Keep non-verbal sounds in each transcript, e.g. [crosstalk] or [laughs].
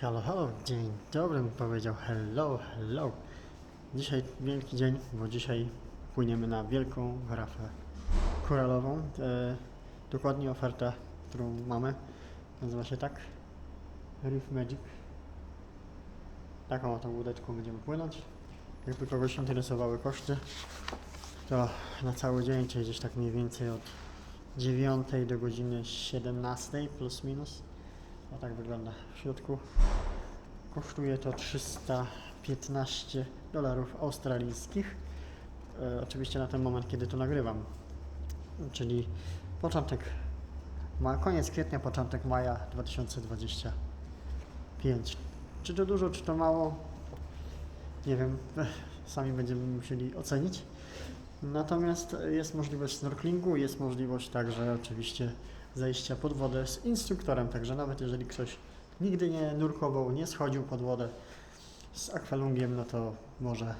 Halo, halo, dzień dobry powiedział. Hello, hello. Dzisiaj wielki dzień, bo dzisiaj płyniemy na wielką rafę koralową. E, dokładnie oferta, którą mamy, nazywa się tak. Reef Magic. Taką oto łódeczką będziemy płynąć. Jakby kogoś interesowały koszty, to na cały dzień, czyli gdzieś tak mniej więcej od 9 do godziny 17 plus minus. O tak wygląda w środku. Kosztuje to 315 dolarów australijskich. E, oczywiście na ten moment, kiedy to nagrywam. Czyli początek, ma, koniec kwietnia, początek maja 2025. Czy to dużo, czy to mało? Nie wiem, [laughs] sami będziemy musieli ocenić. Natomiast jest możliwość snorklingu, jest możliwość także oczywiście zejścia pod wodę z instruktorem, także nawet jeżeli ktoś nigdy nie nurkował, nie schodził pod wodę z akwalungiem, no to może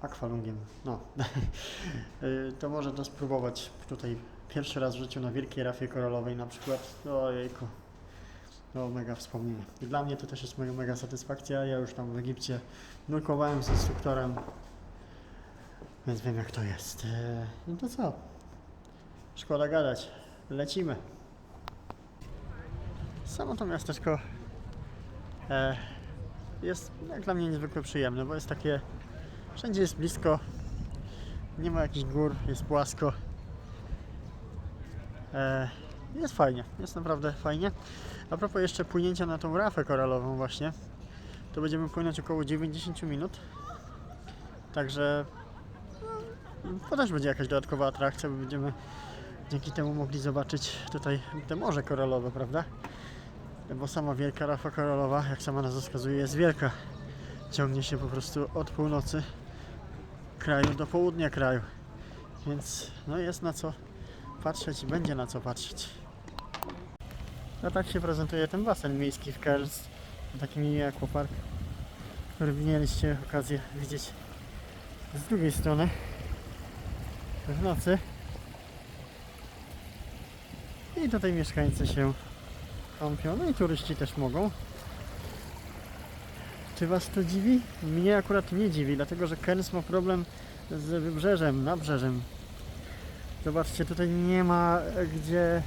akwalungiem, no, [laughs] to może to spróbować tutaj pierwszy raz w życiu na wielkiej rafie koralowej na przykład, ojejku, to mega wspomnienie. I dla mnie to też jest mega, mega satysfakcja, ja już tam w Egipcie nurkowałem z instruktorem, więc wiem jak to jest. E, No to co? Szkoda gadać. Lecimy. Samo to miasteczko e, jest jak dla mnie niezwykle przyjemne, bo jest takie. Wszędzie jest blisko. Nie ma jakichś gór, jest płasko. E, jest fajnie, jest naprawdę fajnie. A propos jeszcze płynięcia na tą rafę koralową właśnie, to będziemy płynąć około 90 minut. Także to też będzie jakaś dodatkowa atrakcja, bo będziemy dzięki temu mogli zobaczyć tutaj te morze koralowe, prawda? Bo sama wielka rafa koralowa, jak sama nazwa wskazuje, jest wielka. Ciągnie się po prostu od północy kraju do południa kraju. Więc no jest na co patrzeć i będzie na co patrzeć. A tak się prezentuje ten basen miejski w Kells. Taki mini aquapark, który mieliście okazję widzieć z drugiej strony w nocy. I tutaj mieszkańcy się kąpią, no i turyści też mogą. Czy Was to dziwi? Mnie akurat nie dziwi, dlatego że Cairns ma problem z wybrzeżem, nabrzeżem. Zobaczcie, tutaj nie ma e, gdzie...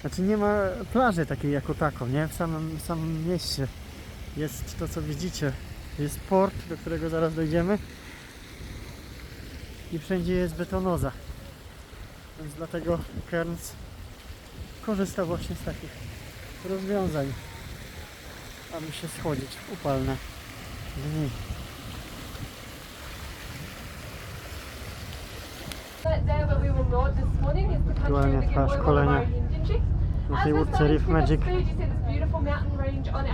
Znaczy nie ma plaży takiej jako taką, nie? W samym, w samym mieście jest to, co widzicie. Jest port, do którego zaraz dojdziemy. I wszędzie jest betonoza. Więc dlatego Cairns korzysta właśnie z takich rozwiązań, aby się schłodzić w upalne dni. Country Aktualnie trwa szkolenie na tej łódce Reef Magic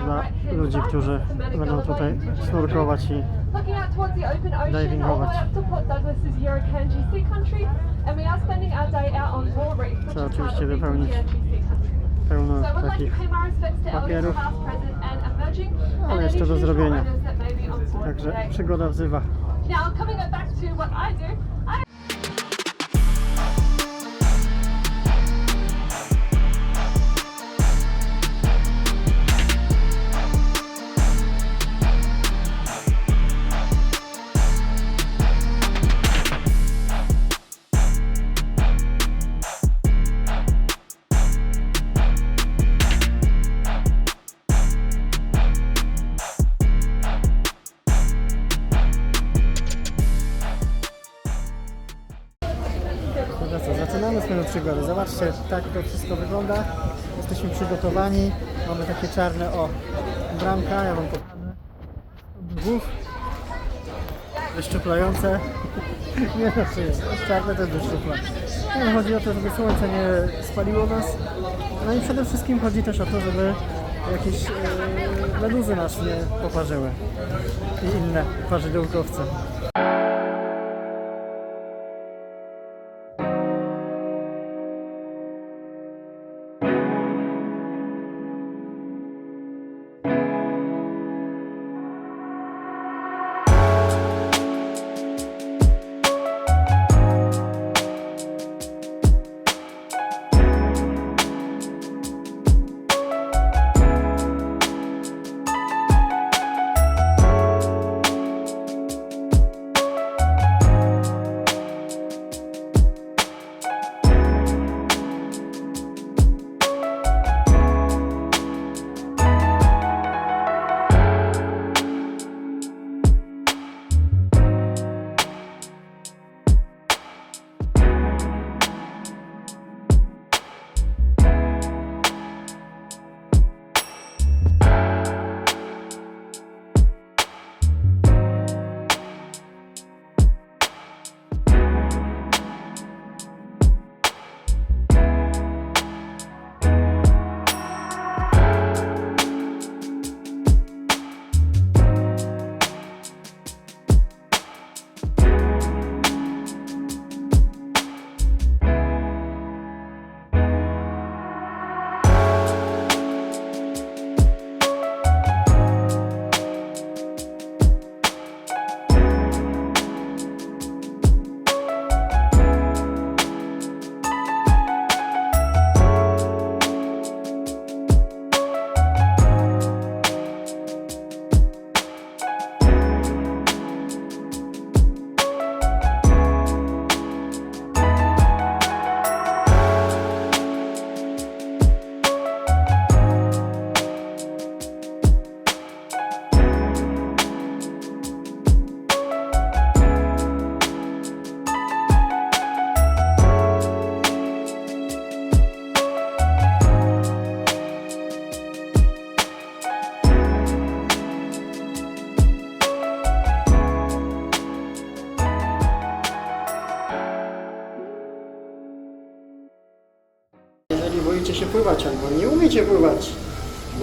dla ludzi, którzy będą tutaj snurkować i Looking out towards the open ocean, all the way up to Port Douglas is Yurakanji Sea Country, and we are spending our day out on Raw Reef, which Trzeba is part of the Sea Country. pełno So takich papierów. emerging, Ale jeszcze do zrobienia. Także przygoda wzywa. Now, coming back to what I do, tak to wszystko wygląda. Jesteśmy przygotowani. Mamy takie czarne, o, bramka, ja wam pokażę. Głów. Wyszczuplające. [laughs] Nie no, czy jest. czarne też wyszczupla. No, chodzi o to, żeby słońce nie spaliło nas. No i przede wszystkim chodzi też o to, żeby jakieś e, meduzy nas nie poparzyły. I inne parzydełkowce.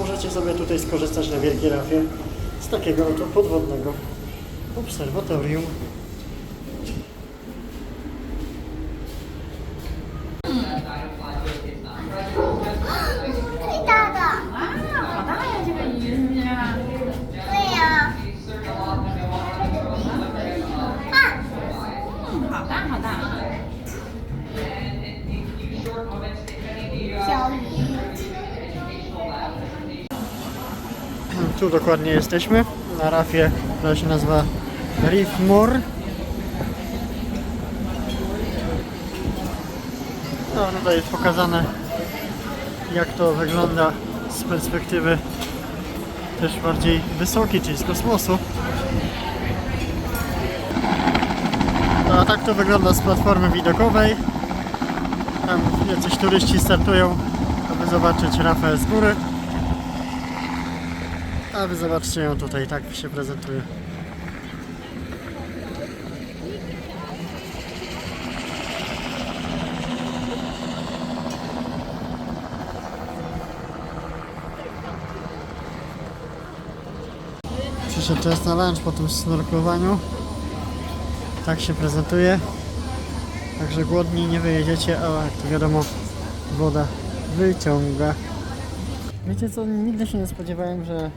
Możecie sobie tutaj skorzystać na Wielkiej Rafie z takiego oto podwodnego obserwatorium. Dokładnie jesteśmy, na rafie, która się nazywa Reef Moor. No tutaj jest pokazane jak to wygląda z perspektywy też bardziej wysokiej, czyli z kosmosu. No a tak to wygląda z platformy widokowej. Tam jacyś turyści startują, aby zobaczyć rafę z góry. Wy zobaczcie ją tutaj, tak się prezentuje. Przyszedł czas na lunch po tym snorklowaniu. Tak się prezentuje. Także głodni nie wyjedziecie, a jak to wiadomo, woda wyciąga. Wiecie co, nigdy się nie spodziewałem, że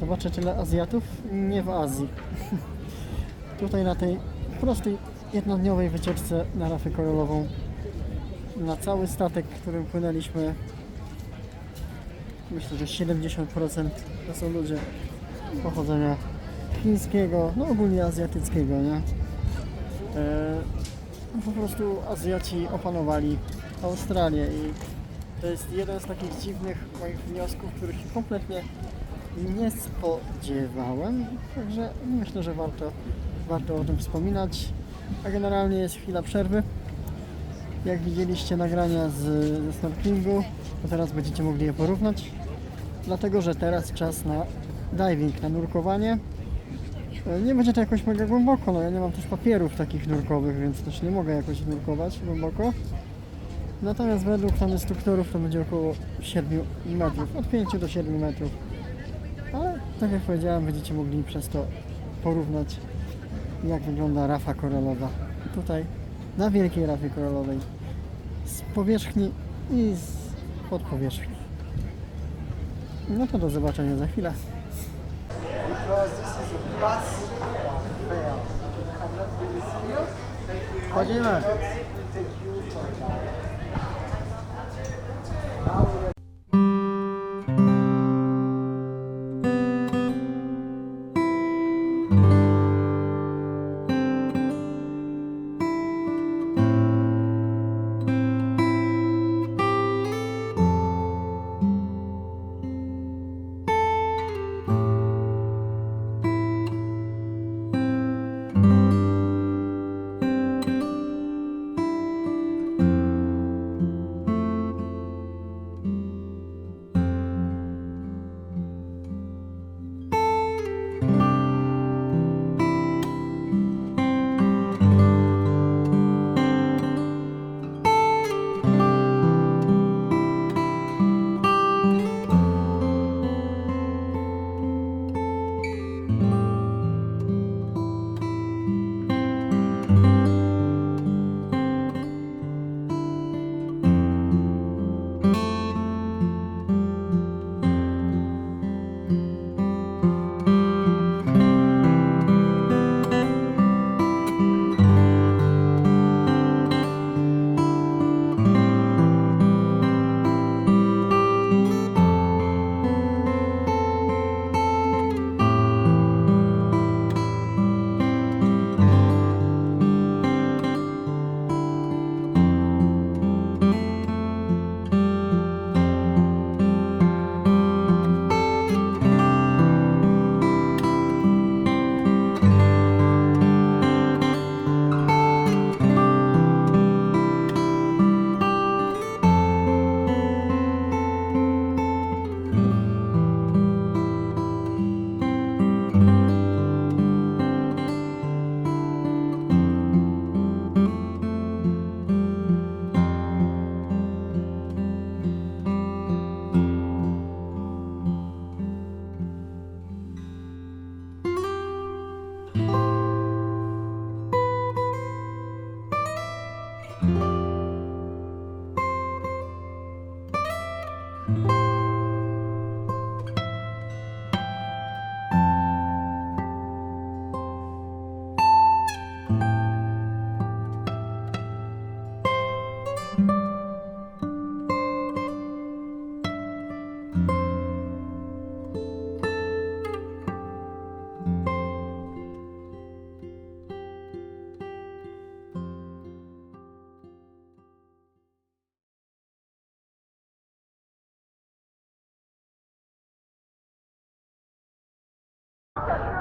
zobaczę tyle Azjatów nie w Azji. [laughs] Tutaj na tej prostej jednodniowej wycieczce na rafę koralową na cały statek, którym płynęliśmy myślę, że 70% to są ludzie pochodzenia chińskiego, no ogólnie azjatyckiego, nie? E, po prostu Azjaci opanowali Australię i to jest jeden z takich dziwnych moich wniosków, których kompletnie nie spodziewałem, także myślę, że warto, warto o tym wspominać. A generalnie jest chwila przerwy. Jak widzieliście nagrania z, ze snorkelingu, to teraz będziecie mogli je porównać. Dlatego, że teraz czas na diving, na nurkowanie. E, Nie będzie to jakoś mega głęboko, no ja nie mam też papierów takich nurkowych, więc też nie mogę jakoś nurkować głęboko. Natomiast według tam instruktorów to będzie około 7 metrów, od 5 do 7 metrów. Tak jak powiedziałem, będziecie mogli przez to porównać jak wygląda rafa koralowa tutaj na wielkiej rafie koralowej z powierzchni i z podpowierzchni. No to do zobaczenia za chwilę. Chodzimy.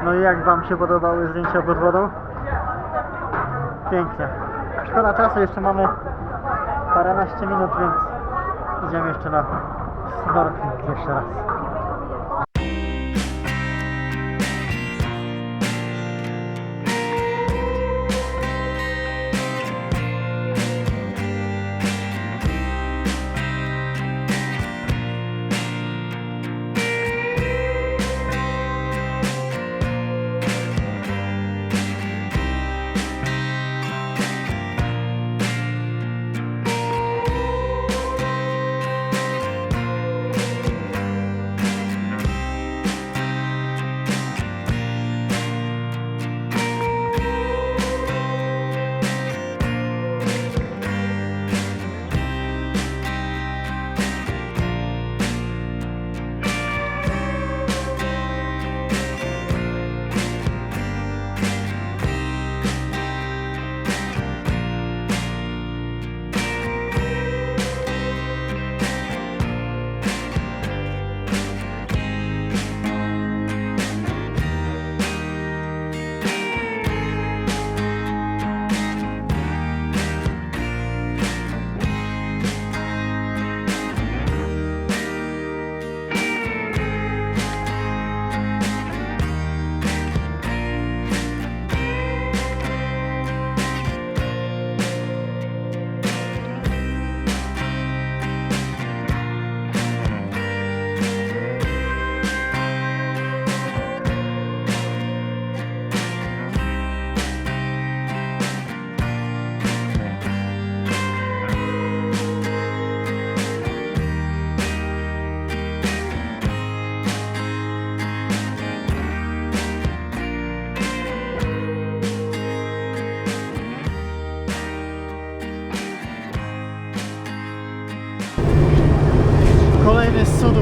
No i jak Wam się podobały zdjęcia pod wodą? Pięknie. Szkoda czasu, jeszcze mamy paręnaście minut, więc idziemy jeszcze na snorkeling jeszcze raz.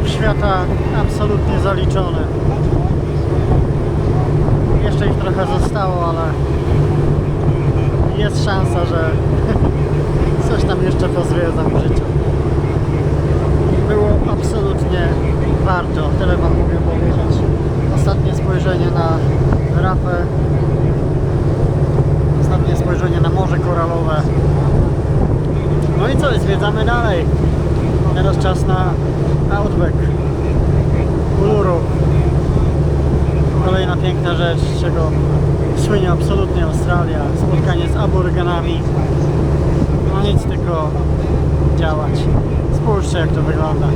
Świata absolutnie zaliczony. Jeszcze ich trochę zostało, ale jest szansa, że [laughs] coś tam jeszcze pozwiedzam w życiu. Było absolutnie warto, tyle Wam mogę powiedzieć. Ostatnie spojrzenie na rafę, ostatnie spojrzenie na Morze Koralowe. No i co, zwiedzamy dalej. Teraz czas na Outback Uluru. Kolejna piękna rzecz, z czego słynie absolutnie Australia. Spotkanie z aborygenami. No nic tylko działać. Spójrzcie jak to wygląda.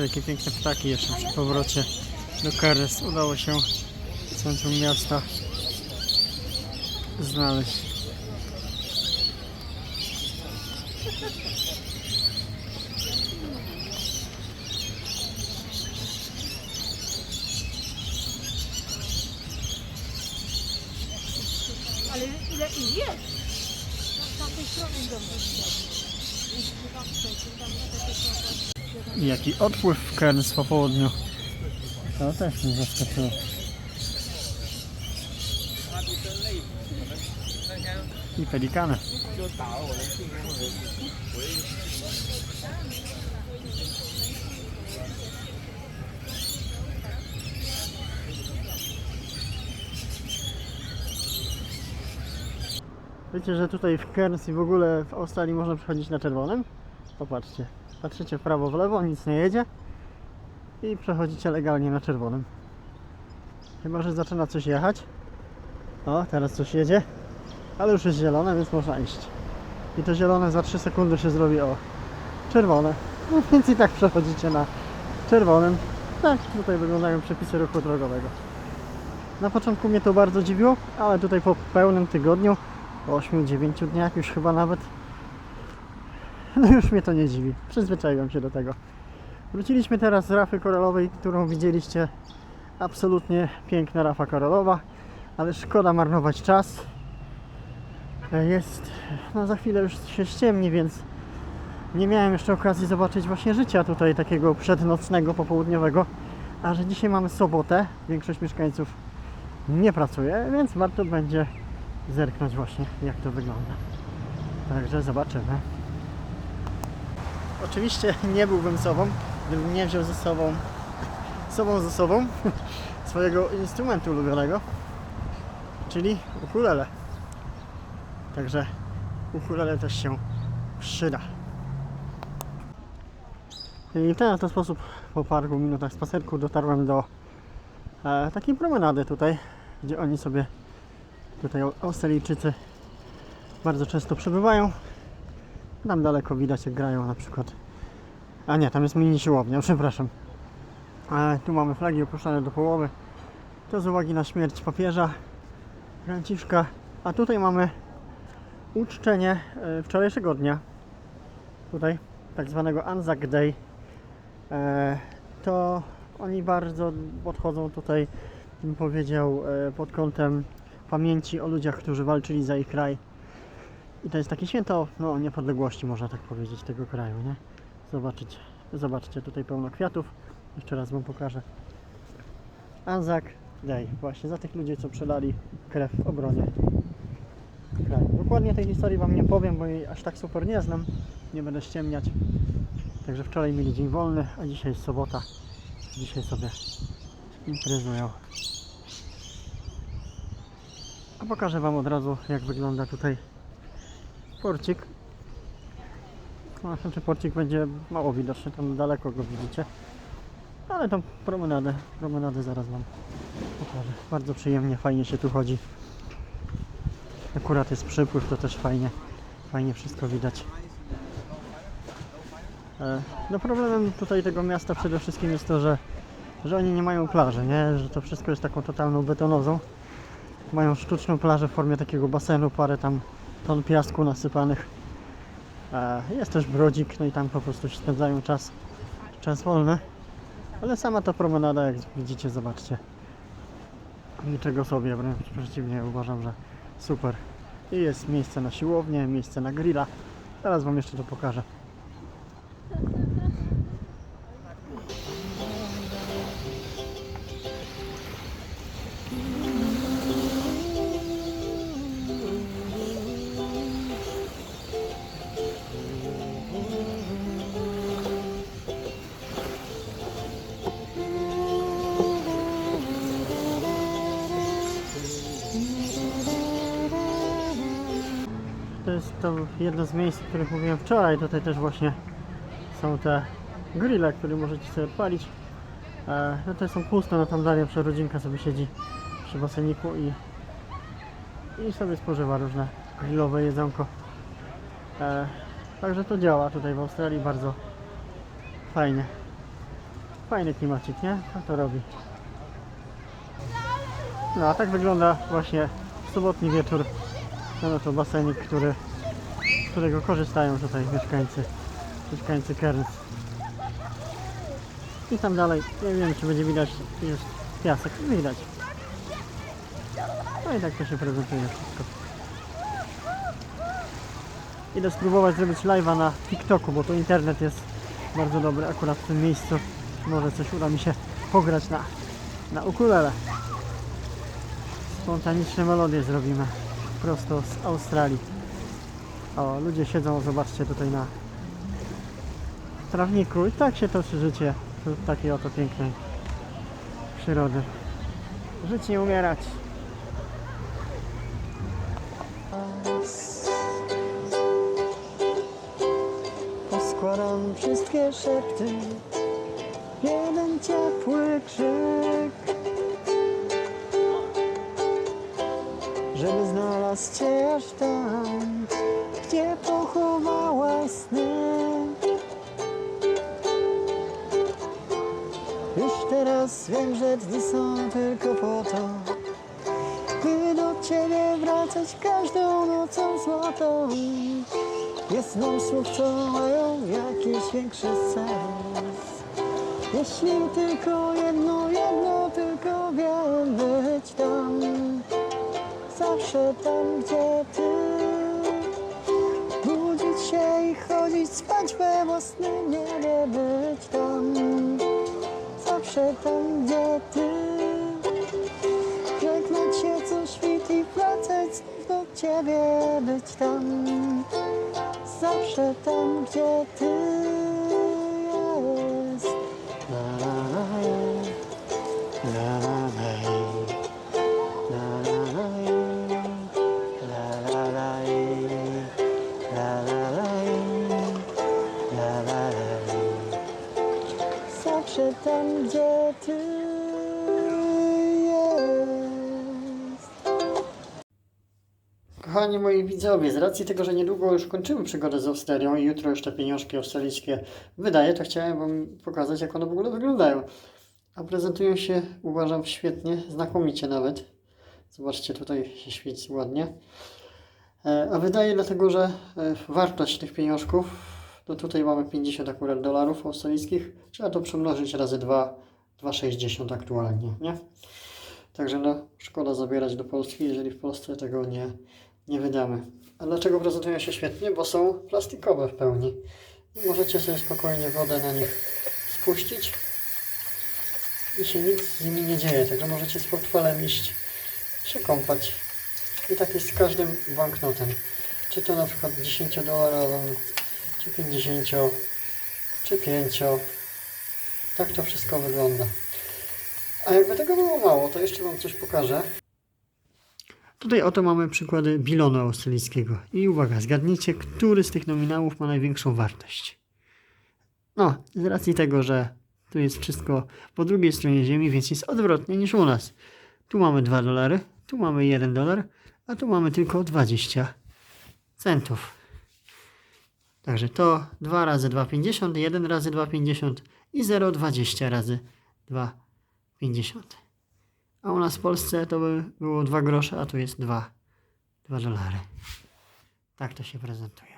Patrzcie jakie piękne ptaki jeszcze przy powrocie do Keres udało się w centrum miasta znaleźć. Ale ile ich jest? Z tamtej strony dobrze widać. I jaki odpływ w Keres po południu. To też mnie zaskoczyło. I pelikany. Wiecie, że tutaj w Cairns i w ogóle w Australii można przechodzić na czerwonym? Popatrzcie. Patrzycie w prawo, w lewo, nic nie jedzie i przechodzicie legalnie na czerwonym. Chyba, że zaczyna coś jechać. O, teraz coś jedzie, ale już jest zielone, więc można iść. I to zielone za 3 sekundy się zrobi o czerwone. No więc i tak przechodzicie na czerwonym. Tak, tutaj wyglądają przepisy ruchu drogowego. Na początku mnie to bardzo dziwiło, ale tutaj po pełnym tygodniu, po 8-9 dniach już chyba nawet, no już mnie to nie dziwi. Przyzwyczaiłem się do tego. Wróciliśmy teraz z rafy koralowej, którą widzieliście. Absolutnie piękna rafa koralowa, ale szkoda marnować czas. Jest, no za chwilę już się ściemni, więc nie miałem jeszcze okazji zobaczyć właśnie życia tutaj takiego przednocnego, popołudniowego. A że dzisiaj mamy sobotę, większość mieszkańców nie pracuje, więc warto będzie zerknąć właśnie jak to wygląda. Także zobaczymy. Oczywiście nie byłbym sobą, gdybym nie wziął ze sobą sobą ze sobą [laughs] swojego instrumentu ulubionego, czyli ukulele. Także ukulele też się przyda. I w ten sposób po paru minutach spacerku dotarłem do e, takiej promenady tutaj, gdzie oni sobie tutaj Australijczycy bardzo często przebywają. Tam daleko widać jak grają na przykład. A nie, tam jest mini siłownia, [laughs] przepraszam. E, tu mamy flagi opuszczane do połowy. To z uwagi na śmierć papieża Franciszka. A tutaj mamy uczczenie e, wczorajszego dnia. Tutaj, tak zwanego Anzac Day. E, to oni bardzo podchodzą tutaj, bym powiedział, e, pod kątem pamięci o ludziach, którzy walczyli za ich kraj. I to jest takie święto no, niepodległości, można tak powiedzieć, tego kraju, nie? Zobaczycie, zobaczcie, tutaj pełno kwiatów. Jeszcze raz Wam pokażę. Anzac Day, właśnie za tych ludzi, co przelali krew w obronie kraju. Dokładnie tej historii Wam nie powiem, bo jej aż tak super nie znam. Nie będę ściemniać. Także wczoraj mieli dzień wolny, a dzisiaj jest sobota. Dzisiaj sobie imprezują. A pokażę Wam od razu, jak wygląda tutaj porcik. Znaczy porcik będzie mało widoczny, tam daleko go widzicie. Ale tą promenadę, promenadę zaraz Wam pokażę. Bardzo przyjemnie, fajnie się tu chodzi. Akurat jest przypływ, to też fajnie, fajnie wszystko widać. E, No problemem tutaj tego miasta przede wszystkim jest to, że, że oni nie mają plaży, nie? Że to wszystko jest taką totalną betonozą. Mają sztuczną plażę w formie takiego basenu, parę tam ton piasku nasypanych. E, Jest też brodzik, no i tam po prostu spędzają czas, czas wolny. Ale sama ta promenada, jak widzicie, zobaczcie. Niczego sobie, wręcz przeciwnie, uważam, że super. I jest miejsce na siłownię, miejsce na grilla. Teraz Wam jeszcze to pokażę. To jedno z miejsc, o których mówiłem wczoraj. Tutaj też właśnie są te grille, które możecie sobie palić. E, no to są puste, no tam dalej przy rodzinka sobie siedzi przy baseniku i, i sobie spożywa różne grillowe jedzonko. E, także to działa tutaj w Australii bardzo fajnie. Fajny klimacik, nie? A to robi. No a tak wygląda właśnie sobotni wieczór no to basenik, który, z którego korzystają tutaj mieszkańcy, mieszkańcy Cairns. I tam dalej, nie wiem czy będzie widać już piasek, widać. No i tak to się prezentuje wszystko. Idę spróbować zrobić live'a na TikToku, bo tu internet jest bardzo dobry akurat w tym miejscu. Może coś uda mi się pograć na, na ukulele. Spontaniczne melodie zrobimy prosto z Australii. O, ludzie siedzą, zobaczcie tutaj na trawniku i tak się toczy życie wśród takiej oto pięknej przyrody. Żyć nie umierać. Poskładam wszystkie szepty jeden ciepły krzyk. żeby znalazł cię aż tam, gdzie pochowałaś sny. Już teraz wiem, że dni są tylko po to, by do ciebie wracać każdą nocą złotą. Jest nam słów, co mają jakiś większy sens. Jeśli tylko jedno, jedno tylko wiem być tam zawsze tam, gdzie ty się i chodzić, spać we własnym niebie, być tam. Zawsze tam, gdzie ty. Żegnać i wracać do ciebie, być tam. Zawsze tam, gdzie ty Kochani moi widzowie, z racji tego, że niedługo już kończymy przygodę z Australią i jutro już te pieniążki australijskie wydaję, to chciałem Wam pokazać, jak one w ogóle wyglądają. A prezentują się, uważam, świetnie, znakomicie nawet. Zobaczcie, tutaj się świeci ładnie. E, A wydaje dlatego, że e, wartość tych pieniążków, to tutaj mamy 50 akurat dolarów australijskich, trzeba to przemnożyć razy 2, 2,60 aktualnie, nie? Także no, szkoda zabierać do Polski, jeżeli w Polsce tego nie, nie wydamy. A dlaczego prezentują się świetnie? Bo są plastikowe w pełni. I możecie sobie spokojnie wodę na nich spuścić i się nic z nimi nie dzieje. Także możecie z portfelem iść się kąpać. I tak jest z każdym banknotem. Czy to na przykład 10 dolarowym, czy 50, czy 5. Tak to wszystko wygląda. A jakby tego było mało, to jeszcze Wam coś pokażę. Tutaj oto mamy przykłady bilonu australijskiego. I uwaga, zgadnijcie, który z tych nominałów ma największą wartość. No, z racji tego, że tu jest wszystko po drugiej stronie ziemi, więc jest odwrotnie niż u nas. Tu mamy 2 dolary, tu mamy 1 dolar, a tu mamy tylko 20 centów. Także to 2 razy 2,50, 1 razy 2,50 i 0,20 razy 2,50. A u nas w Polsce to by było 2 grosze, a tu jest 2, 2 dolary. Tak to się prezentuje.